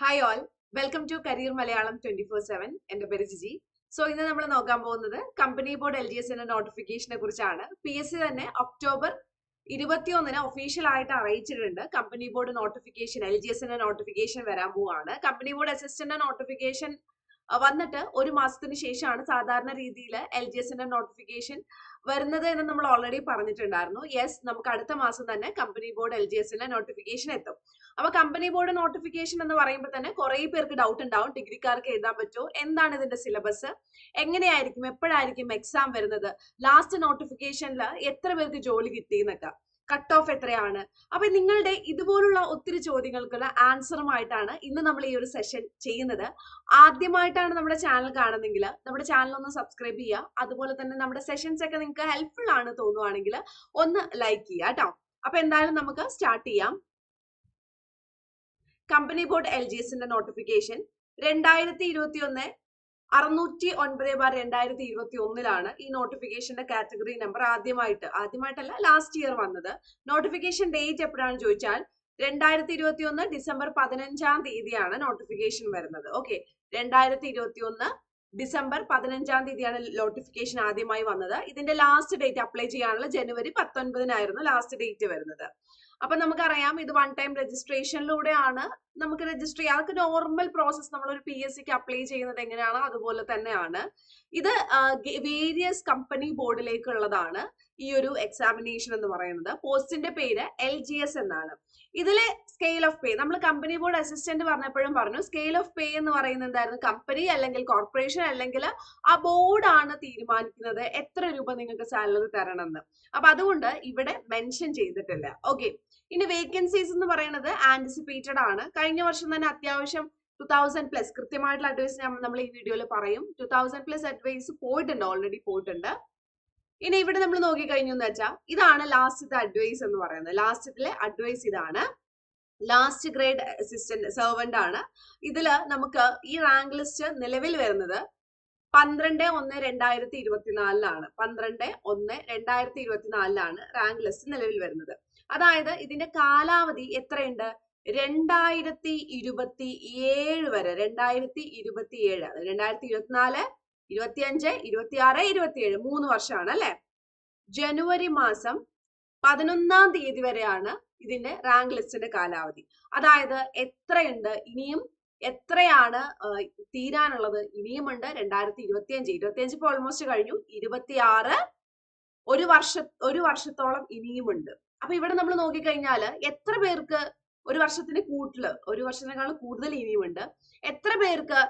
Hi all welcome to career Malayalam twenty four seven എന്റെ പേര് Jiji. So ഇന്ന് നമ്മൾ നോക്കാൻ പോകുന്നത് കമ്പനി ബോർഡ് എൽ ജി എസിന്റെ നോട്ടിഫിക്കേഷനെ കുറിച്ചാണ്. പി എസ് സി തന്നെ ഒക്ടോബർ ഇരുപത്തിയൊന്നിന് ഒഫീഷ്യൽ ആയിട്ട് അറിയിച്ചിട്ടുണ്ട് company board notification L G എസിന്റെ നോട്ടിഫിക്കേഷൻ വരാൻ പോവാണ്. കമ്പനി ബോർഡ് അസിസ്റ്റന്റ് നോട്ടിഫിക്കേഷൻ വന്നിട്ട് ഒരു മാസത്തിന് ശേഷമാണ് സാധാരണ രീതിയിൽ എൽ ജി എസിന്റെ നോട്ടിഫിക്കേഷൻ വരുന്നത് എന്ന് നമ്മൾ ഓൾറെഡി പറഞ്ഞിട്ടുണ്ടായിരുന്നു. യെസ് നമുക്ക് അടുത്ത മാസം തന്നെ കമ്പനി ബോർഡ് എൽ ജി എസിന്റെ നോട്ടിഫിക്കേഷൻ എത്തും. അപ്പൊ കമ്പനി ബോർഡ് നോട്ടിഫിക്കേഷൻ എന്ന് പറയുമ്പോൾ തന്നെ കുറെ പേർക്ക് ഡൗട്ട് ഉണ്ടാവും. ഡിഗ്രിക്കാർക്ക് എഴുതാൻ പറ്റുമോ? എന്താണ് ഇതിന്റെ സിലബസ് എങ്ങനെയായിരിക്കും? എപ്പോഴായിരിക്കും എക്സാം വരുന്നത്? ലാസ്റ്റ് നോട്ടിഫിക്കേഷനിൽ എത്ര പേർക്ക് ജോലി കിട്ടി എന്നൊക്കെ. കട്ട് ഓഫ് എത്രയാണ്? അപ്പൊ നിങ്ങളുടെ ഇതുപോലുള്ള ഒത്തിരി ചോദ്യങ്ങൾക്കുള്ള ആൻസറുമായിട്ടാണ് ഇന്ന് നമ്മൾ ഈ ഒരു സെഷൻ ചെയ്യുന്നത്. ആദ്യമായിട്ടാണ് നമ്മുടെ ചാനൽ കാണുന്നെങ്കിൽ നമ്മുടെ ചാനൽ ഒന്ന് സബ്സ്ക്രൈബ് ചെയ്യുക. അതുപോലെ തന്നെ നമ്മുടെ സെഷൻസ് ഒക്കെ നിങ്ങൾക്ക് ഹെൽപ്ഫുൾ ആണ് തോന്നുവാണെങ്കിൽ ഒന്ന് ലൈക്ക് ചെയ്യുക കേട്ടോ. അപ്പൊ എന്തായാലും നമുക്ക് സ്റ്റാർട്ട് ചെയ്യാം. കമ്പനി ബോർഡ് എൽ ജി എസിന്റെ നോട്ടിഫിക്കേഷൻ രണ്ടായിരത്തി ഇരുപത്തി ഒന്ന് അറുന്നൂറ്റി ഒൻപത് ബാർ രണ്ടായിരത്തി ഇരുപത്തി ഒന്നിലാണ് ഈ നോട്ടിഫിക്കേഷന്റെ കാറ്റഗറി നമ്പർ ആദ്യമായിട്ട് ആദ്യമായിട്ടല്ല ലാസ്റ്റ് ഇയർ വന്നത്. നോട്ടിഫിക്കേഷൻ ഡേറ്റ് എപ്പോഴാണെന്ന് ചോദിച്ചാൽ രണ്ടായിരത്തി ഇരുപത്തി ഒന്ന് ഡിസംബർ പതിനഞ്ചാം തീയതിയാണ് നോട്ടിഫിക്കേഷൻ വരുന്നത്. ഓക്കെ രണ്ടായിരത്തി ഇരുപത്തി ഒന്ന് ഡിസംബർ പതിനഞ്ചാം തീയതിയാണ് നോട്ടിഫിക്കേഷൻ ആദ്യമായി വന്നത്. ഇതിന്റെ ലാസ്റ്റ് ഡേറ്റ് അപ്ലൈ ചെയ്യാനുള്ള ജനുവരി പത്തൊൻപതിനായിരുന്നു ലാസ്റ്റ് ഡേറ്റ് വരുന്നത്. അപ്പൊ നമുക്കറിയാം ഇത് വൺ ടൈം രജിസ്ട്രേഷനിലൂടെയാണ് നമുക്ക് രജിസ്റ്റർ ചെയ്യാം. അതൊക്കെ നോർമൽ പ്രോസസ് നമ്മൾ ഒരു പി എസ് സിക്ക് അപ്ലൈ ചെയ്യുന്നത് എങ്ങനെയാണോ? അതുപോലെ തന്നെയാണ്. ഇത് വേരിയസ് കമ്പനി ബോർഡിലേക്കുള്ളതാണ് ഈ ഒരു എക്സാമിനേഷൻ എന്ന് പറയുന്നത്. പോസ്റ്റിന്റെ പേര് എൽ ജി എസ് എന്നാണ്. ഇതിലെ സ്കെയിൽ ഓഫ് പേ നമ്മൾ കമ്പനി ബോർഡ് അസിസ്റ്റന്റ് പറഞ്ഞപ്പോഴും പറഞ്ഞു സ്കെയിൽ ഓഫ് പേ എന്ന് പറയുന്നത് എന്തായിരുന്നു? കമ്പനി അല്ലെങ്കിൽ കോർപ്പറേഷൻ അല്ലെങ്കിൽ ആ ബോർഡാണ് തീരുമാനിക്കുന്നത് എത്ര രൂപ നിങ്ങൾക്ക് സാലറി തരണം എന്ന് അപ്പൊ അതുകൊണ്ട് ഇവിടെ മെൻഷൻ ചെയ്തിട്ടില്ല. ഓക്കെ ഇനി വേക്കൻസീസ് എന്ന് പറയുന്നത് ആന്റിസിപ്പേറ്റഡ് ആണ്. കഴിഞ്ഞ വർഷം തന്നെ അത്യാവശ്യം ടു തൗസൻഡ് പ്ലസ് കൃത്യമായിട്ടുള്ള അഡ്വൈസ് നമ്മൾ ഈ വീഡിയോയിൽ പറയും. ടു തൗസൻഡ് പ്ലസ് അഡ്വൈസ് പോയിട്ടുണ്ട് ഓൾറെഡി പോയിട്ടുണ്ട്. ഇനി ഇവിടെ നമ്മൾ നോക്കി കഴിഞ്ഞു എന്ന് വെച്ചാൽ ഇതാണ് ലാസ്റ്റത്തെ അഡ്വൈസ് എന്ന് പറയുന്നത്. ലാസ്റ്റത്തിലെ അഡ്വൈസ് ഇതാണ്. ലാസ്റ്റ് ഗ്രേഡ് അസിസ്റ്റന്റ് സെർവന്റ് ആണ്. ഇതിൽ നമുക്ക് ഈ റാങ്ക് ലിസ്റ്റ് നിലവിൽ വരുന്നത് പന്ത്രണ്ട് ഒന്ന് രണ്ടായിരത്തി ഇരുപത്തിനാലിലാണ്. പന്ത്രണ്ട് ഒന്ന് രണ്ടായിരത്തി ഇരുപത്തിനാലിലാണ് റാങ്ക് ലിസ്റ്റ് നിലവിൽ വരുന്നത്. അതായത് ഇതിന്റെ കാലാവധി എത്രയുണ്ട്? രണ്ടായിരത്തി ഇരുപത്തി ഏഴ് വരെ. രണ്ടായിരത്തി ഇരുപത്തി ഏഴ് രണ്ടായിരത്തി ഇരുപത്തിനാല് ഇരുപത്തിയഞ്ച് ഇരുപത്തിയാറ് ഇരുപത്തിയേഴ്. മൂന്ന് വർഷമാണ് അല്ലെ? ജനുവരി മാസം പതിനൊന്നാം തീയതി വരെയാണ് ഇതിന്റെ റാങ്ക് ലിസ്റ്റിന്റെ കാലാവധി. അതായത് എത്രയുണ്ട്? ഇനിയും എത്രയാണ് തീരാനുള്ളത്? ഇനിയുമുണ്ട് രണ്ടായിരത്തി ഇരുപത്തിയഞ്ച് ഇരുപത്തിയഞ്ച് ഇപ്പോൾ ഓൾമോസ്റ്റ് കഴിഞ്ഞു. ഇരുപത്തിയാറ് ഒരു വർഷ ഒരു വർഷത്തോളം ഇനിയുമുണ്ട്. അപ്പൊ ഇവിടെ നമ്മൾ നോക്കിക്കഴിഞ്ഞാൽ എത്ര പേർക്ക് ഒരു വർഷത്തിന് കൂട്ടിൽ ഒരു വർഷത്തിനേക്കാൾ കൂടുതൽ ഇനിയുമുണ്ട് എത്ര പേർക്ക്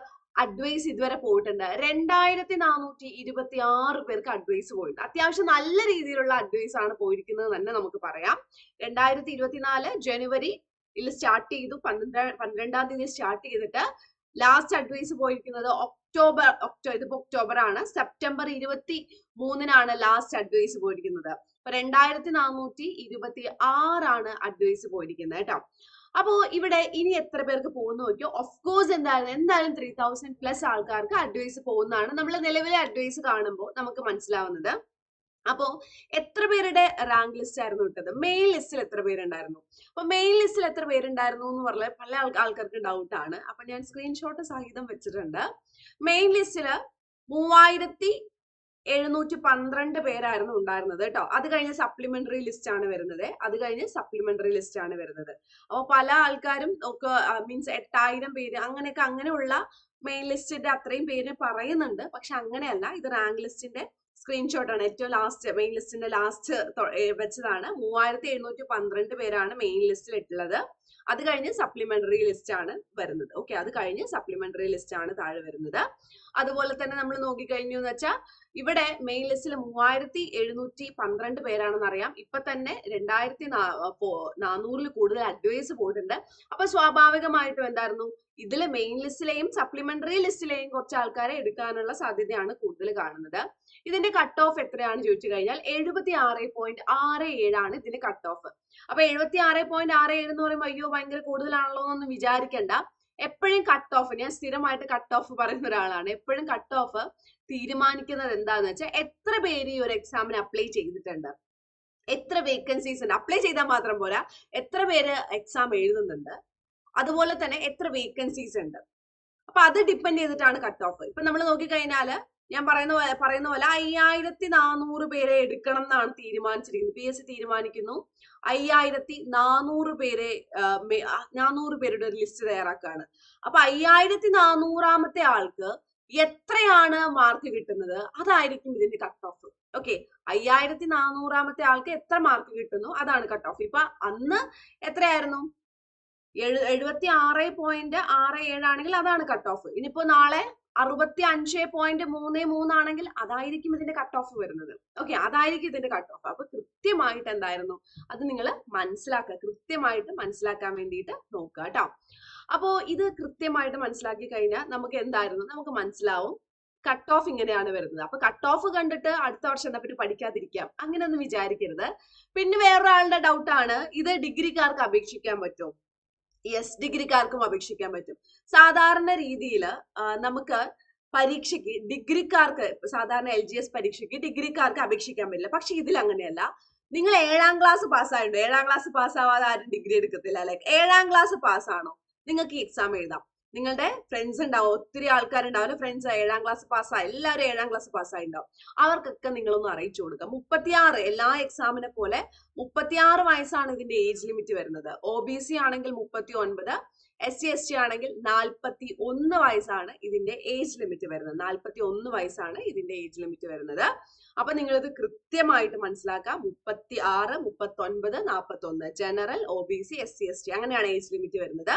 അഡ്വൈസ് ഇതുവരെ പോയിട്ടുണ്ട്? രണ്ടായിരത്തി നാനൂറ്റി ഇരുപത്തി ആറ് പേർക്ക് അഡ്വൈസ് പോയിട്ടുണ്ട്. അത്യാവശ്യം നല്ല രീതിയിലുള്ള അഡ്വൈസ് ആണ് പോയിരിക്കുന്നത് തന്നെ നമുക്ക് പറയാം. രണ്ടായിരത്തി ഇരുപത്തിനാല് ജനുവരി ഇതിൽ സ്റ്റാർട്ട് ചെയ്തു പന്ത്രണ്ട് പന്ത്രണ്ടാം തീയതി സ്റ്റാർട്ട് ചെയ്തിട്ട് ലാസ്റ്റ് അഡ്വൈസ് പോയിരിക്കുന്നത് ഒക്ടോബർ ഒക്ടോബർ ഇതിപ്പോ ഒക്ടോബർ ആണ്. സെപ്റ്റംബർ ഇരുപത്തി മൂന്നിനാണ് ലാസ്റ്റ് അഡ്വൈസ് പോയിരിക്കുന്നത്. അപ്പൊ രണ്ടായിരത്തി നാനൂറ്റി ഇരുപത്തി ആറാണ് അഡ്വൈസ് പോയിരിക്കുന്നത് കേട്ടോ. അപ്പോ ഇവിടെ ഇനി എത്ര പേർക്ക് പോകുന്നു നോക്കിയോ? ഓഫ് കോഴ്സ് എന്തായാലും എന്തായാലും ത്രീ തൗസൻഡ് പ്ലസ് ആൾക്കാർക്ക് അഡ്വൈസ് പോകുന്നതാണ്. നമ്മൾ നിലവിലെ അഡ്വൈസ് കാണുമ്പോൾ നമുക്ക് മനസ്സിലാവുന്നത്. അപ്പോ എത്ര പേരുടെ റാങ്ക് ലിസ്റ്റ് ആയിരുന്നു ഇട്ടത്? മെയിൽ ലിസ്റ്റിൽ എത്ര പേരുണ്ടായിരുന്നു? അപ്പൊ മെയിൽ ലിസ്റ്റിൽ എത്ര പേരുണ്ടായിരുന്നു എന്ന് പറഞ്ഞാൽ പല ആൾക്കാർക്ക് ഡൗട്ട് ആണ്. അപ്പൊ ഞാൻ സ്ക്രീൻഷോട്ട് സഹിതം വെച്ചിട്ടുണ്ട്. മെയിൻ ലിസ്റ്റിൽ മൂവായിരത്തി എഴുന്നൂറ്റി പന്ത്രണ്ട് പേരായിരുന്നു ഉണ്ടായിരുന്നത് കേട്ടോ. അത് കഴിഞ്ഞ് സപ്ലിമെന്ററി ലിസ്റ്റ് ആണ് വരുന്നത്. അത് കഴിഞ്ഞ് സപ്ലിമെന്ററി ലിസ്റ്റ് ആണ് വരുന്നത്. അപ്പോൾ പല ആൾക്കാരും ഒക്കെ മീൻസ് എട്ടായിരം പേര് അങ്ങനെയൊക്കെ അങ്ങനെയുള്ള മെയിൻ ലിസ്റ്റിന്റെ അത്രയും പേര് പറയുന്നുണ്ട്. പക്ഷെ അങ്ങനെയല്ല. ഇത് റാങ്ക് ലിസ്റ്റിന്റെ സ്ക്രീൻഷോട്ട് ആണ്. ഏറ്റവും ലാസ്റ്റ് മെയിൻ ലിസ്റ്റിന്റെ ലാസ്റ്റ് വെച്ചതാണ്. മൂവായിരത്തി എഴുന്നൂറ്റി പന്ത്രണ്ട് പേരാണ് മെയിൻ ലിസ്റ്റിൽ ഇട്ടുള്ളത്. അത് കഴിഞ്ഞ് സപ്ലിമെന്ററി ലിസ്റ്റ് ആണ് വരുന്നത്. ഓക്കെ അത് കഴിഞ്ഞ് സപ്ലിമെന്ററി ലിസ്റ്റ് ആണ് താഴെ വരുന്നത്. അതുപോലെ തന്നെ നമ്മൾ നോക്കിക്കഴിഞ്ഞു എന്ന് വെച്ചാൽ ഇവിടെ മെയിൻ ലിസ്റ്റിൽ മൂവായിരത്തി എഴുന്നൂറ്റി പന്ത്രണ്ട് പേരാണെന്ന് അറിയാം. ഇപ്പൊ തന്നെ രണ്ടായിരത്തി നാനൂറിൽ കൂടുതൽ അഡ്വൈസ് പോയിട്ടുണ്ട്. അപ്പൊ സ്വാഭാവികമായിട്ടും എന്തായിരുന്നു? ഇതിലെ മെയിൻ ലിസ്റ്റിലെയും സപ്ലിമെന്ററി ലിസ്റ്റിലെയും കുറച്ച് ആൾക്കാരെ എടുക്കാനുള്ള സാധ്യതയാണ് കൂടുതൽ കാണുന്നത്. ഇതിന്റെ കട്ട് ഓഫ് എത്രയാണ് ചോദിച്ചു കഴിഞ്ഞാൽ എഴുപത്തി ആറ് പോയിന്റ് ആറ് ഏഴാണ് ഇതിന്റെ കട്ട് ഓഫ് അപ്പൊ എഴുപത്തി ആറ് പോയിന്റ് ആറ് ഏഴ് എന്ന് പറയുമ്പോൾ അയ്യോ ഭയങ്കര കൂടുതലാണല്ലോ എന്നൊന്നും വിചാരിക്കണ്ട. എപ്പോഴും കട്ട് ഓഫ് ഞാൻ സ്ഥിരമായിട്ട് കട്ട് ഓഫ് പറയുന്ന ഒരാളാണ്. എപ്പോഴും കട്ട് ഓഫ് തീരുമാനിക്കുന്നത് എന്താന്ന് വെച്ചാൽ എത്ര പേര് ഈ ഒരു എക്സാമിന് അപ്ലൈ ചെയ്തിട്ടുണ്ട്? എത്ര വേക്കൻസീസ് ഉണ്ട്? അപ്ലൈ ചെയ്താൽ മാത്രം പോരാ. എത്ര പേര് എക്സാം എഴുതുന്നുണ്ട്? അതുപോലെ തന്നെ എത്ര വേക്കൻസീസ് ഉണ്ട്? അപ്പൊ അത് ഡിപ്പെൻഡ് ചെയ്തിട്ടാണ് കട്ട് ഓഫ് ഇപ്പൊ നമ്മൾ നോക്കിക്കഴിഞ്ഞാൽ ഞാൻ പറയുന്ന പറയുന്ന പോലെ അയ്യായിരത്തി നാനൂറ് പേരെ എടുക്കണം എന്നാണ് തീരുമാനിച്ചിരിക്കുന്നത്. പി എസ് സി തീരുമാനിക്കുന്നു. അയ്യായിരത്തി നാനൂറ് പേരെ നാനൂറ് പേരുടെ ഒരു ലിസ്റ്റ് തയ്യാറാക്കുകയാണ്. അപ്പൊ അയ്യായിരത്തി നാനൂറാമത്തെ ആൾക്ക് എത്രയാണ് മാർക്ക് കിട്ടുന്നത്? അതായിരിക്കും ഇതിന്റെ കട്ട് ഓഫ് ഓക്കെ അയ്യായിരത്തി നാനൂറാമത്തെ ആൾക്ക് എത്ര മാർക്ക് കിട്ടുന്നു? അതാണ് കട്ട് ഓഫ് ഇപ്പൊ അന്ന് എത്രയായിരുന്നു? എഴു എഴുപത്തി ആറ് പോയിന്റ് ആറ് ഏഴാണെങ്കിൽ അതാണ് കട്ട് ഓഫ് ഇനിയിപ്പോ നാളെ അറുപത്തി അഞ്ച് പോയിന്റ് മൂന്ന് മൂന്നാണെങ്കിൽ അതായിരിക്കും ഇതിന്റെ കട്ട് ഓഫ് വരുന്നത്. ഓക്കെ അതായിരിക്കും ഇതിന്റെ കട്ട് ഓഫ് അപ്പൊ കൃത്യമായിട്ട് എന്തായിരുന്നു? അത് നിങ്ങൾ മനസ്സിലാക്കുക. കൃത്യമായിട്ട് മനസ്സിലാക്കാൻ വേണ്ടിയിട്ട് നോക്കുക കേട്ടോ അപ്പോ ഇത് കൃത്യമായിട്ട് മനസ്സിലാക്കി കഴിഞ്ഞാൽ നമുക്ക് എന്തായിരുന്നു? നമുക്ക് മനസ്സിലാവും കട്ട് ഓഫ് ഇങ്ങനെയാണ് വരുന്നത്. അപ്പൊ കട്ട് ഓഫ് കണ്ടിട്ട് അടുത്ത വർഷം എന്താ പറ്റി? പഠിക്കാതിരിക്കാം. അങ്ങനെയൊന്നും വിചാരിക്കരുത്. പിന്നെ വേറൊരാളുടെ ഡൗട്ടാണ് ഇത് ഡിഗ്രിക്കാർക്ക് അപേക്ഷിക്കാൻ പറ്റും. യെസ് ഡിഗ്രിക്കാർക്കും അപേക്ഷിക്കാൻ പറ്റും. സാധാരണ രീതിയിൽ നമുക്ക് പരീക്ഷയ്ക്ക് ഡിഗ്രിക്കാർക്ക് സാധാരണ എൽ ജി എസ് പരീക്ഷയ്ക്ക് ഡിഗ്രിക്കാർക്ക് അപേക്ഷിക്കാൻ പറ്റില്ല. പക്ഷെ ഇതിൽ അങ്ങനെയല്ല നിങ്ങൾ ഏഴാം ക്ലാസ് പാസ്സായിട്ടോ ഏഴാം ക്ലാസ് പാസ്സാവാതെ ആരും ഡിഗ്രി എടുക്കത്തില്ല അല്ലെ? ഏഴാം ക്ലാസ് പാസ്സാണോ? നിങ്ങൾക്ക് ഈ എക്സാം എഴുതാം. നിങ്ങളുടെ ഫ്രണ്ട്സ് ഉണ്ടാവും ഒത്തിരി ആൾക്കാരുണ്ടാവും. ഫ്രണ്ട്സ് ഏഴാം ക്ലാസ് പാസ്സായി എല്ലാവരും ഏഴാം ക്ലാസ് പാസ്സായി ഉണ്ടാവും അവർക്കൊക്കെ നിങ്ങളൊന്ന് അറിയിച്ചു കൊടുക്കുക. മുപ്പത്തിയാറ് എല്ലാ എക്സാമിനെ പോലെ മുപ്പത്തിയാറ് വയസ്സാണ് ഇതിന്റെ ഏജ് ലിമിറ്റ് വരുന്നത്. ഒ ബി സി ആണെങ്കിൽ മുപ്പത്തി ഒൻപത് എസ് സി എസ് ടി ആണെങ്കിൽ നാൽപ്പത്തി ഒന്ന് വയസ്സാണ് ഇതിന്റെ ഏജ് ലിമിറ്റ് വരുന്നത്. നാൽപ്പത്തി ഒന്ന് വയസ്സാണ് ഇതിന്റെ ഏജ് ലിമിറ്റ് വരുന്നത്. അപ്പൊ നിങ്ങൾ ഇത് കൃത്യമായിട്ട് മനസ്സിലാക്കാം. മുപ്പത്തി ആറ് മുപ്പത്തി ഒൻപത് നാൽപ്പത്തി ഒന്ന് general O B C S C S T അങ്ങനെയാണ് ഏജ് ലിമിറ്റ് വരുന്നത്.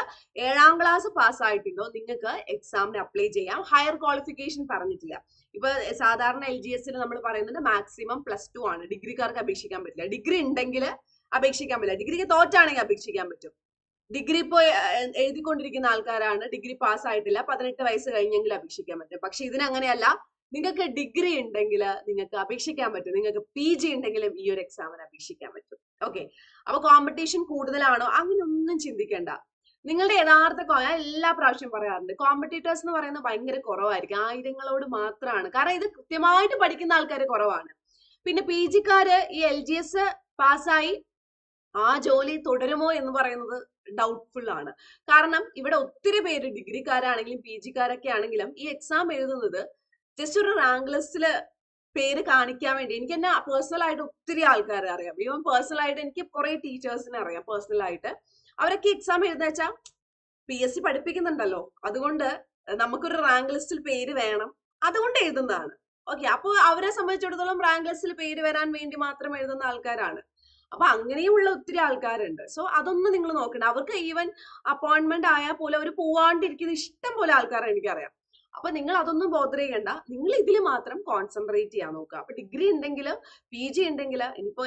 ഏഴാം ക്ലാസ് പാസ് പാസ്സായിട്ടുണ്ടോ നിങ്ങൾക്ക് എക്സാമിന് അപ്ലൈ ചെയ്യാം. ഹയർ ക്വാളിഫിക്കേഷൻ പറഞ്ഞിട്ടില്ല. ഇപ്പൊ സാധാരണ എൽ ജി എസിൽ നമ്മൾ പറയുന്നത് മാക്സിമം പ്ലസ് ടു ആണ്. ഡിഗ്രിക്കാർക്ക് അപേക്ഷിക്കാൻ പറ്റില്ല. ഡിഗ്രി ഉണ്ടെങ്കിൽ അപേക്ഷിക്കാൻ പറ്റില്ല. ഡിഗ്രിക്ക് തോറ്റാണെങ്കിൽ അപേക്ഷിക്കാൻ പറ്റും. ഡിഗ്രി എ- എഴുതിക്കൊണ്ടിരിക്കുന്ന ആൾക്കാരാണ്. ഡിഗ്രി പാസ് ആയിട്ടില്ല. പതിനെട്ട് വയസ്സ് കഴിഞ്ഞെങ്കിൽ അപേക്ഷിക്കാൻ പറ്റും. പക്ഷെ ഇതിനങ്ങനെയല്ല. നിങ്ങൾക്ക് ഡിഗ്രി ഉണ്ടെങ്കിൽ നിങ്ങൾക്ക് അപേക്ഷിക്കാൻ പറ്റും. നിങ്ങൾക്ക് പി ജി ഉണ്ടെങ്കിലും ഈ ഒരു എക്സാമിന് അപേക്ഷിക്കാൻ പറ്റും. ഓക്കെ അപ്പൊ കോമ്പറ്റീഷൻ കൂടുതലാണോ? അങ്ങനെയൊന്നും ചിന്തിക്കേണ്ട. നിങ്ങളുടെ യഥാർത്ഥ ഞാൻ എല്ലാ പ്രാവശ്യം പറയാറുണ്ട്. കോമ്പറ്റീറ്റേഴ്സ് എന്ന് പറയുന്നത് ഭയങ്കര കുറവായിരിക്കും. ആയിരങ്ങളോട് മാത്രമാണ്. കാരണം ഇത് കൃത്യമായിട്ട് പഠിക്കുന്ന ആൾക്കാർ കുറവാണ്. പിന്നെ പി ജിക്കാര് ഈ എൽ ജി എസ് പാസ്സായി ആ ജോലി തുടരുമോ എന്ന് പറയുന്നത് ഡൗട്ട്ഫുൾ ആണ്. കാരണം ഇവിടെ ഒത്തിരി പേര് ഡിഗ്രിക്കാരാണെങ്കിലും പി ജിക്കാരൊക്കെ ആണെങ്കിലും ഈ എക്സാം എഴുതുന്നത് ജസ്റ്റ് ഒരു റാങ്ക് ലിസ്റ്റിൽ പേര് കാണിക്കാൻ വേണ്ടി. എനിക്ക് എന്നെ പേഴ്സണൽ ആയിട്ട് ഒത്തിരി ആൾക്കാരെ അറിയാം. ഈവൻ പേഴ്സണൽ ആയിട്ട് എനിക്ക് കുറെ ടീച്ചേഴ്സിനെ അറിയാം പേഴ്സണൽ ആയിട്ട്. അവരൊക്കെ എക്സാം എഴുതുന്ന വെച്ചാൽ പി എസ് സി പഠിപ്പിക്കുന്നുണ്ടല്ലോ. അതുകൊണ്ട് നമുക്കൊരു റാങ്ക് ലിസ്റ്റിൽ പേര് വേണം. അതുകൊണ്ട് എഴുതുന്നതാണ്. ഓക്കെ അപ്പോൾ അവരെ സംബന്ധിച്ചിടത്തോളം റാങ്ക് ലിസ്റ്റിൽ പേര് വരാൻ വേണ്ടി മാത്രം എഴുതുന്ന ആൾക്കാരാണ്. അപ്പൊ അങ്ങനെയുമുള്ള ഒത്തിരി ആൾക്കാരുണ്ട്. സോ അതൊന്നും നിങ്ങൾ നോക്കണ്ട. അവർക്ക് ഈവൻ അപ്പോയിന്റ്മെന്റ് ആയാൽ പോലും അവർ പോവാണ്ടിരിക്കുന്ന ഇഷ്ടം പോലെ ആൾക്കാരെ എനിക്കറിയാം. അപ്പൊ നിങ്ങൾ അതൊന്നും ബോധർ ചെയ്യണ്ട. നിങ്ങൾ ഇതിൽ മാത്രം കോൺസെൻട്രേറ്റ് ചെയ്യാൻ നോക്കുക. അപ്പൊ ഡിഗ്രി ഉണ്ടെങ്കിൽ പി ജി ഉണ്ടെങ്കിൽ ഇനിയിപ്പോ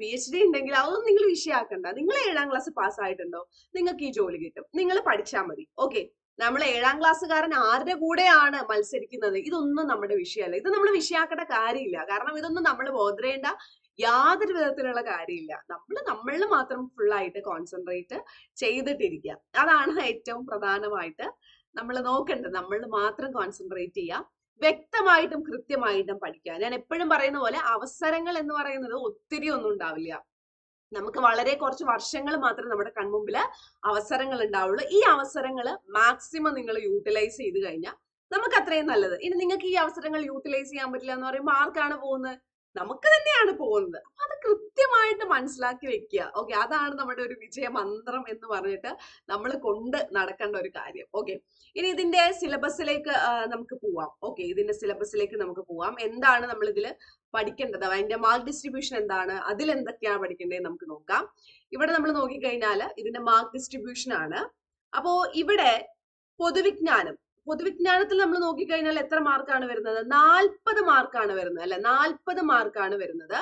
പി എച്ച് ഡി ഉണ്ടെങ്കിൽ അതൊന്നും നിങ്ങൾ വിഷയമാക്കണ്ട നിങ്ങൾ ഏഴാം ക്ലാസ് പാസ് ആയിട്ടുണ്ടോ? നിങ്ങൾക്ക് ഈ ജോലി കിട്ടും. നിങ്ങൾ പഠിച്ചാൽ മതി. ഓക്കെ നമ്മൾ ഏഴാം ക്ലാസ്സുകാരൻ ആരുടെ കൂടെയാണ് മത്സരിക്കുന്നത്? ഇതൊന്നും നമ്മുടെ വിഷയമല്ല. ഇത് നമ്മൾ വിഷയാക്കേണ്ട കാര്യമില്ല. കാരണം ഇതൊന്നും നമ്മൾ ബോധർ ചെയ്യേണ്ട. യാതൊരു വിധത്തിലുള്ള കാര്യമില്ല. നമ്മൾ നമ്മളിൽ മാത്രം full ആയിട്ട് കോൺസെൻട്രേറ്റ് ചെയ്തിട്ടിരിക്കുക അതാണ് ഏറ്റവും പ്രധാനമായിട്ട് നമ്മൾ നോക്കേണ്ടത്. നമ്മൾ മാത്രം കോൺസെൻട്രേറ്റ് ചെയ്യുക വ്യക്തമായിട്ടും കൃത്യമായിട്ടും പഠിക്കുക. ഞാൻ എപ്പോഴും പറയുന്ന പോലെ അവസരങ്ങൾ എന്ന് പറയുന്നത് ഒത്തിരി ഒന്നും ഉണ്ടാവില്ല. നമുക്ക് വളരെ കുറച്ച് വർഷങ്ങൾ മാത്രമേ നമ്മുടെ കൺമുമ്പിൽ അവസരങ്ങൾ ഉണ്ടാവുള്ളൂ. ഈ അവസരങ്ങൾ മാക്സിമം നിങ്ങൾ യൂട്ടിലൈസ് ചെയ്ത് കഴിഞ്ഞാൽ നമുക്ക് അത്രയും നല്ലത്. ഇനി നിങ്ങൾക്ക് ഈ അവസരങ്ങൾ യൂട്ടിലൈസ് ചെയ്യാൻ പറ്റില്ല എന്ന് പറയുമ്പോൾ ആർക്കാണ് പോകുന്നത്? നമുക്ക് തന്നെയാണ് പോകുന്നത്. അപ്പൊ അത് കൃത്യമായിട്ട് മനസ്സിലാക്കി വെക്കുക. ഓക്കെ അതാണ് നമ്മുടെ ഒരു വിജയമന്ത്രം എന്ന് പറഞ്ഞിട്ട് നമ്മൾ കൊണ്ട് നടക്കേണ്ട ഒരു കാര്യം. ഓക്കെ ഇനി ഇതിന്റെ സിലബസിലേക്ക് നമുക്ക് പോവാം. ഓക്കെ ഇതിന്റെ സിലബസിലേക്ക് നമുക്ക് പോവാം. എന്താണ് നമ്മൾ ഇതിൽ പഠിക്കേണ്ടത് അതിന്റെ മാർക്ക് ഡിസ്ട്രിബ്യൂഷൻ എന്താണ്? അതിൽ എന്തൊക്കെയാണ് പഠിക്കേണ്ടത് നമുക്ക് നോക്കാം. ഇവിടെ നമ്മൾ നോക്കിക്കഴിഞ്ഞാൽ ഇതിന്റെ മാർക്ക് ഡിസ്ട്രിബ്യൂഷൻ ആണ്. അപ്പോ ഇവിടെ പൊതുവിജ്ഞാനം പൊതുവിജ്ഞാനത്തിൽ നമ്മൾ നോക്കിക്കഴിഞ്ഞാൽ എത്ര മാർക്കാണ് വരുന്നത്? നാൽപ്പത് മാർക്കാണ് വരുന്നത് അല്ലെ? നാൽപ്പത് മാർക്കാണ് വരുന്നത്.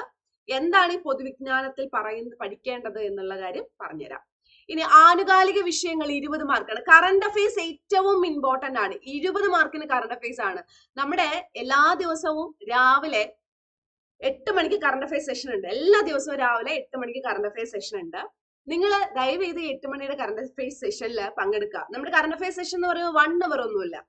എന്താണ് ഈ പൊതുവിജ്ഞാനത്തിൽ പറയുന്ന പഠിക്കേണ്ടത് എന്നുള്ള കാര്യം പറഞ്ഞുതരാം. ഇനി ആനുകാലിക വിഷയങ്ങൾ ഇരുപത് മാർക്കാണ് കറണ്ട് അഫയേഴ്സ് ഏറ്റവും ഇമ്പോർട്ടന്റ് ആണ്. ഇരുപത് മാർക്കിന് കറണ്ട് അഫയേഴ്സ് ആണ്. നമ്മുടെ എല്ലാ ദിവസവും രാവിലെ എട്ട് മണിക്ക് കറണ്ട് അഫയേഴ്സ് സെഷൻ ഉണ്ട്. എല്ലാ ദിവസവും രാവിലെ എട്ട് മണിക്ക് കറണ്ട് അഫയേഴ്സ് സെഷൻ ഉണ്ട്. നിങ്ങൾ ദയവ് ചെയ്ത് എട്ട് മണിയുടെ കറണ്ട് അഫയേഴ്സ് സെഷനിൽ പങ്കെടുക്കുക. നമ്മുടെ കറണ്ട് അഫയേഴ്സ് സെഷൻ എന്ന് പറയുന്നത് വൺ അവർ ഒന്നുമില്ല.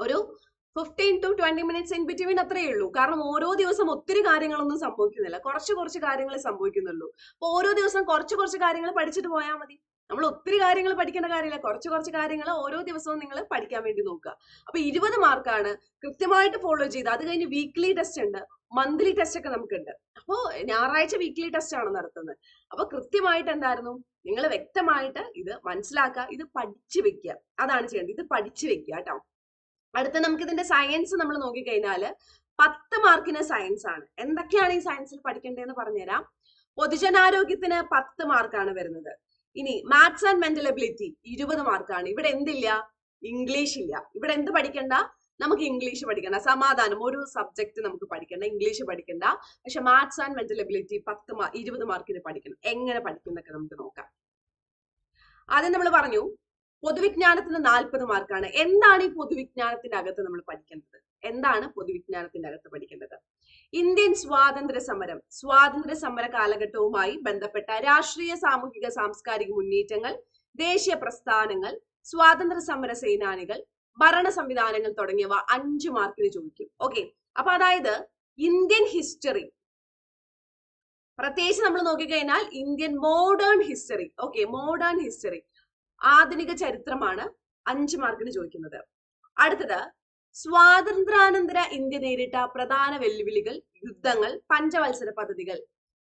ഒരു fifteen to twenty minutes in between അത്രയേ ഉള്ളൂ. കാരണം ഓരോ ദിവസം ഒത്തിരി കാര്യങ്ങളൊന്നും സംഭവിക്കുന്നില്ല. കുറച്ച് കുറച്ച് കാര്യങ്ങൾ സംഭവിക്കുന്നുള്ളൂ. അപ്പൊ ഓരോ ദിവസം കുറച്ച് കുറച്ച് കാര്യങ്ങൾ പഠിച്ചിട്ട് പോയാൽ മതി. നമ്മൾ ഒത്തിരി കാര്യങ്ങൾ പഠിക്കേണ്ട കാര്യമില്ല. കുറച്ച് കുറച്ച് കാര്യങ്ങൾ ഓരോ ദിവസവും നിങ്ങൾ പഠിക്കാൻ വേണ്ടി നോക്കുക. അപ്പൊ ഇരുപത് മാർക്കാണ് കൃത്യമായിട്ട് ഫോളോ ചെയ്ത്. അത് കഴിഞ്ഞ് വീക്ക്ലി ടെസ്റ്റ് ഉണ്ട്. മന്ത്ലി ടെസ്റ്റ് ഒക്കെ നമുക്കുണ്ട്. അപ്പോൾ ഞായറാഴ്ച വീക്ക്ലി ടെസ്റ്റ് ആണ് നടത്തുന്നത്. അപ്പൊ കൃത്യമായിട്ട് എന്തായിരുന്നു? നിങ്ങൾ വ്യക്തമായിട്ട് ഇത് മനസ്സിലാക്കുക ഇത് പഠിച്ചു വെക്കുക. അതാണ് ചെയ്യേണ്ടത്. ഇത് പഠിച്ചു വെക്കുക കേട്ടോ അടുത്ത നമുക്ക് ഇതിന്റെ സയൻസ് നമ്മൾ നോക്കിക്കഴിഞ്ഞാൽ പത്ത് മാർക്കിന് സയൻസ് ആണ്. എന്തൊക്കെയാണ് ഈ സയൻസിൽ പഠിക്കേണ്ടതെന്ന് പറഞ്ഞുതരാം. പൊതുജനാരോഗ്യത്തിന് പത്ത് മാർക്കാണ് വരുന്നത്. ഇനി മാത്സ് ആൻഡ് മെന്റൽ എബിലിറ്റി ഇരുപത് മാർക്കാണ്. ഇവിടെ എന്തില്ല? ഇംഗ്ലീഷ് ഇല്ല ഇവിടെ എന്ത് പഠിക്കണ്ട? നമുക്ക് ഇംഗ്ലീഷ് പഠിക്കണ്ട. സമാധാനം. ഒരു സബ്ജക്റ്റ് നമുക്ക് പഠിക്കണ്ട. ഇംഗ്ലീഷ് പഠിക്കണ്ട. പക്ഷെ മാത്സ് ആൻഡ് മെന്റൽ എബിലിറ്റി പത്ത് ഇരുപത് മാർക്കിന് പഠിക്കണം. എങ്ങനെ പഠിക്കുന്നൊക്കെ നമുക്ക് നോക്കാം. ആദ്യം നമ്മൾ പറഞ്ഞു പൊതുവിജ്ഞാനത്തിന് നാൽപ്പത് മാർക്കാണ് എന്താണ് ഈ പൊതുവിജ്ഞാനത്തിന്റെ അകത്ത് നമ്മൾ പഠിക്കേണ്ടത്? എന്താണ് പൊതുവിജ്ഞാനത്തിന്റെ അകത്ത് പഠിക്കേണ്ടത്? ഇന്ത്യൻ സ്വാതന്ത്ര്യ സമരം. സ്വാതന്ത്ര്യ സമര കാലഘട്ടവുമായി ബന്ധപ്പെട്ട രാഷ്ട്രീയ സാമൂഹിക സാംസ്കാരിക മുന്നേറ്റങ്ങൾ ദേശീയ പ്രസ്ഥാനങ്ങൾ സ്വാതന്ത്ര്യ സമര സേനാനികൾ ഭരണ സംവിധാനങ്ങൾ തുടങ്ങിയവ അഞ്ചു മാർക്കിന് ചോദിക്കും. ഓക്കെ അപ്പൊ അതായത് ഇന്ത്യൻ ഹിസ്റ്ററി പ്രത്യേകിച്ച് നമ്മൾ നോക്കിക്കഴിഞ്ഞാൽ Indian modern history okay modern history ആധുനിക ചരിത്രമാണ് അഞ്ച് മാർക്കിന് ചോദിക്കുന്നത്. അടുത്തത് സ്വാതന്ത്ര്യാനന്തര ഇന്ത്യ നേരിട്ട പ്രധാന വെല്ലുവിളികൾ യുദ്ധങ്ങൾ പഞ്ചവത്സര പദ്ധതികൾ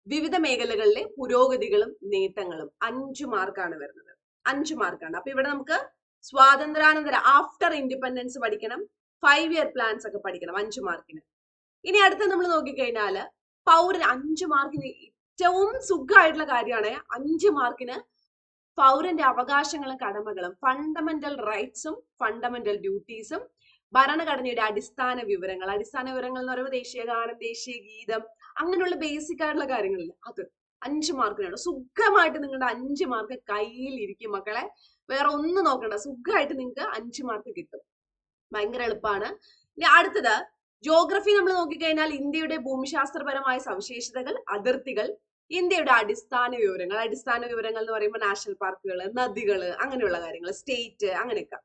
വിവിധ മേഖലകളിലെ പുരോഗതികളും നേട്ടങ്ങളും. അഞ്ചു മാർക്കാണ് വരുന്നത്. അഞ്ചു മാർക്കാണ് അപ്പൊ ഇവിടെ നമുക്ക് സ്വാതന്ത്ര്യാനന്തര ആഫ്റ്റർ ഇൻഡിപെൻഡൻസ് പഠിക്കണം ഫൈവ് ഇയർ പ്ലാൻസ് ഒക്കെ പഠിക്കണം അഞ്ച് മാർക്കിന് ഇനി അടുത്ത നമ്മൾ നോക്കിക്കഴിഞ്ഞാൽ പൗരൻ അഞ്ച് മാർക്കിന് ഏറ്റവും സുഖമായിട്ടുള്ള കാര്യമാണ് അഞ്ച് മാർക്കിന് പൗരന്റെ അവകാശങ്ങളും കടമകളും ഫണ്ടമെന്റൽ റൈറ്റ്സും ഫണ്ടമെന്റൽ ഡ്യൂട്ടീസും ഭരണഘടനയുടെ അടിസ്ഥാന വിവരങ്ങൾ. അടിസ്ഥാന വിവരങ്ങൾ എന്ന് പറയുമ്പോൾ ദേശീയ ഗാനം ദേശീയ ഗീതം അങ്ങനെയുള്ള ബേസിക് ആയിട്ടുള്ള കാര്യങ്ങളില്ല. അത് അഞ്ച് മാർക്കിനാണ് സുഖമായിട്ട് നിങ്ങളുടെ അഞ്ച് മാർക്ക് കയ്യിൽ ഇരിക്കും മക്കളെ. വേറെ ഒന്നും നോക്കണ്ട. സുഖമായിട്ട് നിങ്ങൾക്ക് അഞ്ച് മാർക്ക് കിട്ടും. ഭയങ്കര എളുപ്പമാണ് ഇനി അടുത്തത്. ജോഗ്രഫി നമ്മൾ നോക്കിക്കഴിഞ്ഞാൽ ഇന്ത്യയുടെ ഭൂമിശാസ്ത്രപരമായ സവിശേഷതകൾ അതിർത്തികൾ ഇന്ത്യയുടെ അടിസ്ഥാന വിവരങ്ങൾ. അടിസ്ഥാന വിവരങ്ങൾ എന്ന് പറയുമ്പോൾ നാഷണൽ പാർക്കുകൾ നദികൾ അങ്ങനെയുള്ള കാര്യങ്ങൾ സ്റ്റേറ്റ് അങ്ങനെയൊക്കെ.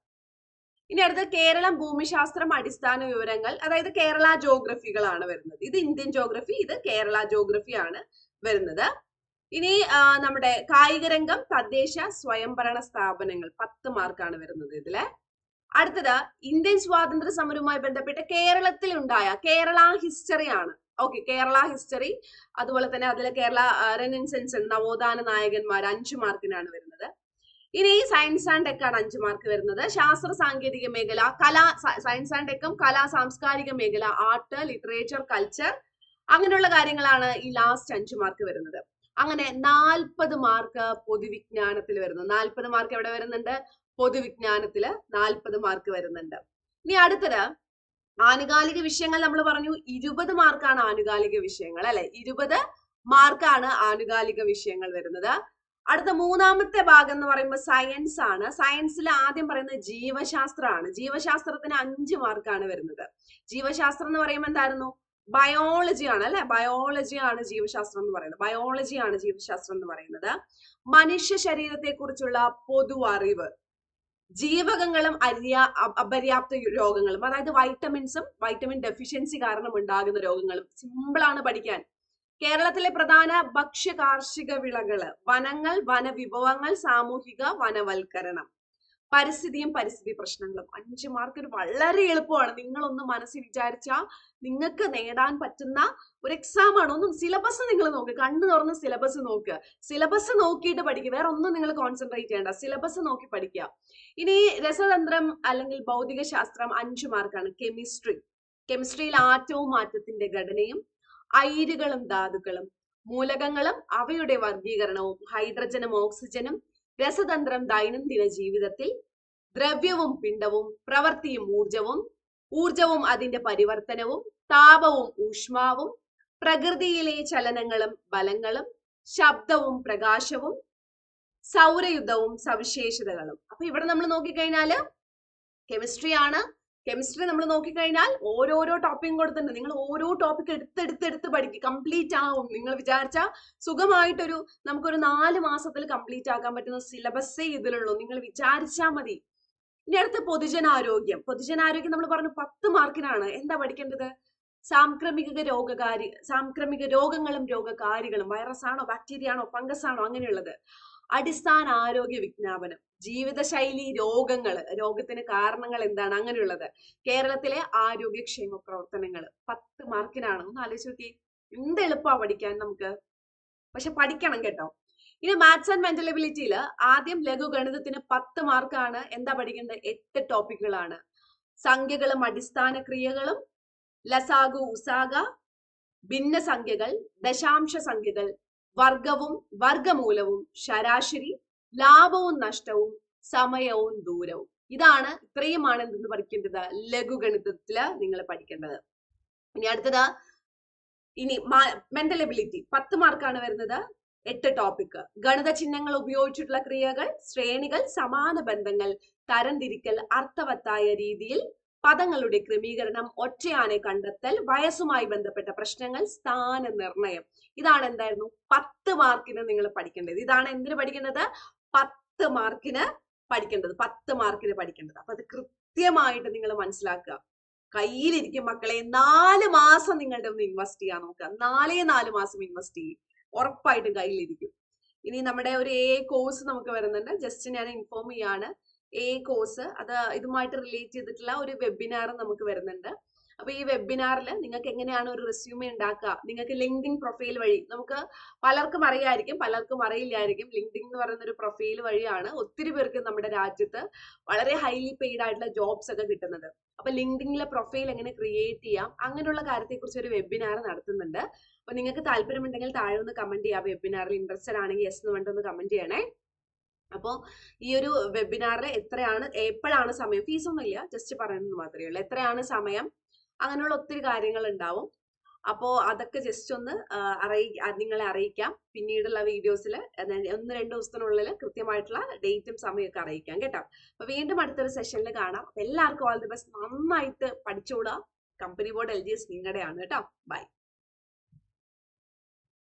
ഇനി അടുത്ത കേരളം ഭൂമിശാസ്ത്രം അടിസ്ഥാന വിവരങ്ങൾ. അതായത് കേരള ജോഗ്രഫികളാണ് വരുന്നത്. ഇത് ഇന്ത്യൻ ജോഗ്രഫി ഇത് കേരള ജോഗ്രഫി ആണ് വരുന്നത്. ഇനി നമ്മുടെ കായിക രംഗം തദ്ദേശ സ്വയംഭരണ സ്ഥാപനങ്ങൾ. പത്ത് മാർക്കാണ് വരുന്നത് ഇതിൽ. അടുത്തത് ഇന്ത്യൻ സ്വാതന്ത്ര്യ സമരവുമായി ബന്ധപ്പെട്ട് കേരളത്തിൽ ഉണ്ടായ കേരള ഹിസ്റ്ററി ആണ്. ഓക്കെ കേരള ഹിസ്റ്ററി അതുപോലെ തന്നെ അതിൽ കേരള റെനൻസൻസ് നവോത്ഥാന നായകന്മാർ അഞ്ചു മാർക്കിനാണ് വരുന്നത്. ഇനി സയൻസ് ആൻഡ് ടെക് ആണ് അഞ്ചു മാർക്ക് വരുന്നത്. ശാസ്ത്ര സാങ്കേതിക മേഖല കലാ സയൻസ് ആൻഡ് ടെക്കും കലാ സാംസ്കാരിക മേഖല ആർട്ട് ലിറ്ററേച്ചർ കൾച്ചർ അങ്ങനെയുള്ള കാര്യങ്ങളാണ് ഈ ലാസ്റ്റ് അഞ്ചു മാർക്ക് വരുന്നത്. അങ്ങനെ നാൽപ്പത് മാർക്ക് പൊതുവിജ്ഞാനത്തിൽ വരുന്നു. നാൽപ്പത് മാർക്ക് എവിടെ വരുന്നുണ്ട്? പൊതുവിജ്ഞാനത്തിൽ നാൽപ്പത് മാർക്ക് വരുന്നുണ്ട്. ഇനി അടുത്തത് ആനുകാലിക വിഷയങ്ങൾ നമ്മൾ പറഞ്ഞു. ഇരുപത് മാർക്കാണ് ആനുകാലിക വിഷയങ്ങൾ അല്ലെ? ഇരുപത് മാർക്കാണ് ആനുകാലിക വിഷയങ്ങൾ വരുന്നത്. അടുത്ത മൂന്നാമത്തെ ഭാഗം എന്ന് പറയുമ്പോൾ സയൻസ് ആണ്. സയൻസിൽ ആദ്യം പറയുന്നത് ജീവശാസ്ത്രമാണ്. ജീവശാസ്ത്രത്തിന് അഞ്ച് മാർക്കാണ് വരുന്നത്. ജീവശാസ്ത്രം എന്ന് പറയുമ്പോൾ എന്തായിരുന്നു? ബയോളജി ആണ് അല്ലെ? ബയോളജി ആണ് ജീവശാസ്ത്രം എന്ന് പറയുന്നത്. ബയോളജി ആണ് ജീവശാസ്ത്രം എന്ന് പറയുന്നത്. മനുഷ്യ ശരീരത്തെ കുറിച്ചുള്ള പൊതു അറിവ്. ജീവകങ്ങളും അര്യാ അപര്യാപ്ത രോഗങ്ങളും അതായത് വൈറ്റമിൻസും വൈറ്റമിൻ ഡെഫിഷ്യൻസി കാരണം ഉണ്ടാകുന്ന രോഗങ്ങളും സിമ്പിളാണ് പഠിക്കാൻ. കേരളത്തിലെ പ്രധാന ഭക്ഷ്യ കാർഷിക വിളകൾ വനങ്ങൾ വനവിഭവങ്ങൾ സാമൂഹിക വനവൽക്കരണം. പരിസ്ഥിതിയും പരിസ്ഥിതി പ്രശ്നങ്ങളും. അഞ്ച് മാർക്കിന് വളരെ എളുപ്പമാണ്. നിങ്ങളൊന്ന് മനസ്സിൽ വിചാരിച്ചാൽ നിങ്ങൾക്ക് നേടാൻ പറ്റുന്ന ഒരു എക്സാം ആണ്. ഒന്നും സിലബസ് നിങ്ങൾ നോക്ക്. കണ്ണു തുറന്ന് സിലബസ് നോക്ക്. സിലബസ് നോക്കിയിട്ട് പഠിക്കുക വേറെ ഒന്നും നിങ്ങൾ കോൺസെൻട്രേറ്റ് ചെയ്യേണ്ട. സിലബസ് നോക്കി പഠിക്കുക ഇനി രസതന്ത്രം അല്ലെങ്കിൽ ഭൗതിക ശാസ്ത്രം അഞ്ചു മാർക്കാണ് കെമിസ്ട്രി കെമിസ്ട്രിയിൽ ആറ്റവും മാറ്റത്തിന്റെ ഘടനയും അയിരുകളും ധാതുക്കളും. മൂലകങ്ങളും അവയുടെ വർഗീകരണവും ഹൈഡ്രജനും ഓക്സിജനും രസതന്ത്രം ദൈനംദിന ജീവിതത്തിൽ ദ്രവ്യവും പിണ്ടവും പ്രവൃത്തിയും ഊർജവും ഊർജവും അതിന്റെ പരിവർത്തനവും താപവും ഊഷ്മാവും പ്രകൃതിയിലെ ചലനങ്ങളും ബലങ്ങളും ശബ്ദവും പ്രകാശവും സൗരയുദ്ധവും സവിശേഷതകളും. അപ്പൊ ഇവിടെ നമ്മൾ നോക്കിക്കഴിഞ്ഞാൽ കെമിസ്ട്രി ആണ്. കെമിസ്ട്രി നമ്മൾ നോക്കിക്കഴിഞ്ഞാൽ ഓരോരോ ടോപ്പിക്കും കൊടുത്തിട്ടുണ്ട്. നിങ്ങൾ ഓരോ ടോപ്പിക് എടുത്തെടുത്തെടുത്ത് പഠിക്കും. കംപ്ലീറ്റ് ആവും. നിങ്ങൾ വിചാരിച്ച സുഖമായിട്ടൊരു നമുക്കൊരു നാല് മാസത്തിൽ കംപ്ലീറ്റ് ആക്കാൻ പറ്റുന്ന സിലബസേ ഇതിലുള്ളൂ. നിങ്ങൾ വിചാരിച്ചാൽ മതി. ഇനി അടുത്ത പൊതുജനാരോഗ്യം. പൊതുജനാരോഗ്യം നമ്മൾ പറഞ്ഞു പത്ത് മാർക്കിനാണ്. എന്താ പഠിക്കേണ്ടത്? സാംക്രമിക രോഗകാരി സാംക്രമിക രോഗങ്ങളും രോഗകാരികളും. വൈറസ് ആണോ ബാക്ടീരിയ ആണോ ഫംഗസ് ആണോ അങ്ങനെയുള്ളത്. അടിസ്ഥാന ആരോഗ്യ വിജ്ഞാപനം ജീവിതശൈലി രോഗങ്ങൾ രോഗത്തിന് കാരണങ്ങൾ എന്താണ്? അങ്ങനെയുള്ളത്. കേരളത്തിലെ ആരോഗ്യക്ഷേമ പ്രവർത്തനങ്ങൾ പത്ത് മാർക്കിനാണ്. ഒന്ന് ആലോചിച്ച് നോക്കി എന്ത് എളുപ്പമാണ് പഠിക്കാൻ നമുക്ക്? പക്ഷെ പഠിക്കണം കേട്ടോ. ഇനി മാത്സ് ആൻഡ് മെന്റൽ എബിലിറ്റിയിൽ ആദ്യം ലഘു ഗണിതത്തിന് പത്ത് മാർക്കാണ്. എന്താ പഠിക്കേണ്ടത്? എട്ട് ടോപ്പിക്കുകളാണ്. സംഖ്യകളും അടിസ്ഥാന ക്രിയകളും ലസാഗു ഉസാഗ ഭിന്ന സംഖ്യകൾ ദശാംശ സംഖ്യകൾ വർഗവും വർഗമൂലവും ശരാശരി ലാഭവും നഷ്ടവും സമയവും ദൂരവും. ഇതാണ് ഇത്രയുമാണ് എന്തെന്ന് പഠിക്കേണ്ടത് ലഘുഗണിതത്തിൽ നിങ്ങൾ പഠിക്കേണ്ടത്. ഇനി അടുത്തത് ഇനി മെന്റൽ എബിലിറ്റി പത്ത് മാർക്കാണ് വരുന്നത് എട്ട് ടോപ്പിക് ഗണിത ചിഹ്നങ്ങൾ ഉപയോഗിച്ചിട്ടുള്ള ക്രിയകൾ ശ്രേണികൾ സമാന ബന്ധങ്ങൾ തരംതിരിക്കൽ അർത്ഥവത്തായ രീതിയിൽ പദങ്ങളുടെ ക്രമീകരണം ഒറ്റയാനെ കണ്ടെത്തൽ വയസ്സുമായി ബന്ധപ്പെട്ട പ്രശ്നങ്ങൾ സ്ഥാന നിർണയം ഇതാണ് എന്തായിരുന്നു? പത്ത് മാർക്കിന് നിങ്ങൾ പഠിക്കേണ്ടത്. ഇതാണ് എന്തിന് പഠിക്കേണ്ടത്? പത്ത് മാർക്കിന് പഠിക്കേണ്ടത്. പത്ത് മാർക്കിന് പഠിക്കേണ്ടത്. അപ്പൊ അത് കൃത്യമായിട്ട് നിങ്ങൾ മനസ്സിലാക്കുക. കയ്യിലിരിക്കും മക്കളെ നാല് മാസം നിങ്ങളുടെ ഒന്ന് ഇൻവെസ്റ്റ് ചെയ്യാൻ നോക്കുക. നാലേ നാല് മാസം ഇൻവെസ്റ്റ് ചെയ്യും. ഉറപ്പായിട്ടും കയ്യിലിരിക്കും. ഇനി നമ്മുടെ ഒരു എ കോഴ്സ് നമുക്ക് വരുന്നുണ്ട്. ജസ്റ്റ് ഞാൻ ഇൻഫോം ചെയ്യാണ്. എ കോഴ്സ് അത് ഇതുമായിട്ട് റിലേറ്റ് ചെയ്തിട്ടുള്ള ഒരു വെബിനാർ നമുക്ക് വരുന്നുണ്ട്. അപ്പൊ ഈ വെബിനാറിൽ നിങ്ങൾക്ക് എങ്ങനെയാണ് ഒരു റെസ്യൂമെ ഉണ്ടാക്കുക? നിങ്ങൾക്ക് ലിങ്ക്ഡിൻ പ്രൊഫൈൽ വഴി നമുക്ക് പലർക്കും അറിയായിരിക്കും പലർക്കും അറിയില്ലായിരിക്കും. ലിങ്ക്ഡിൻ എന്ന് പറയുന്ന ഒരു പ്രൊഫൈൽ വഴിയാണ് ഒത്തിരി പേർക്ക് നമ്മുടെ രാജ്യത്ത് വളരെ ഹൈലി പെയ്ഡ് ആയിട്ടുള്ള ജോബ്സ് ഒക്കെ കിട്ടുന്നത്. അപ്പൊ ലിങ്ക്ഡിനിലെ പ്രൊഫൈൽ എങ്ങനെ ക്രിയേറ്റ് ചെയ്യാം? അങ്ങനെയുള്ള കാര്യത്തെക്കുറിച്ച് ഒരു വെബിനാർ നടത്തുന്നുണ്ട്. അപ്പൊ നിങ്ങൾക്ക് താല്പര്യമുണ്ടെങ്കിൽ താഴെ ഒന്ന് കമന്റ് ചെയ്യാം. വെബിനാറിൽ ഇൻട്രസ്റ്റഡ് ആണെങ്കിൽ യെസ് എന്ന് വേണ്ടി ഒന്ന് കമന്റ് ചെയ്യണേ. അപ്പോൾ ഈ ഒരു വെബിനാറിൽ എത്രയാണ് എപ്പോഴാണ് സമയം? ഫീസ് ഒന്നുമില്ല ജസ്റ്റ് പറയുന്നത് മാത്രമേ ഉള്ളൂ. എത്രയാണ് സമയം? അങ്ങനെയുള്ള ഒത്തിരി കാര്യങ്ങൾ ഉണ്ടാവും അപ്പോൾ അതൊക്കെ ജസ്റ്റ് ഒന്ന് അറിയി നിങ്ങളെ അറിയിക്കാം. പിന്നീടുള്ള വീഡിയോസിൽ ഒന്ന് രണ്ട് ദിവസത്തിനുള്ളിൽ കൃത്യമായിട്ടുള്ള ഡേറ്റും സമയമൊക്കെ അറിയിക്കാം കേട്ടോ. അപ്പോൾ വീണ്ടും അടുത്തൊരു സെഷനിൽ കാണാം. എല്ലാവർക്കും ഓൾ ദി ബെസ്റ്റ് നന്നായിട്ട് പഠിച്ചോളുക. Company board L G S നിങ്ങളുടെയാണ് കേട്ടോ. ബൈ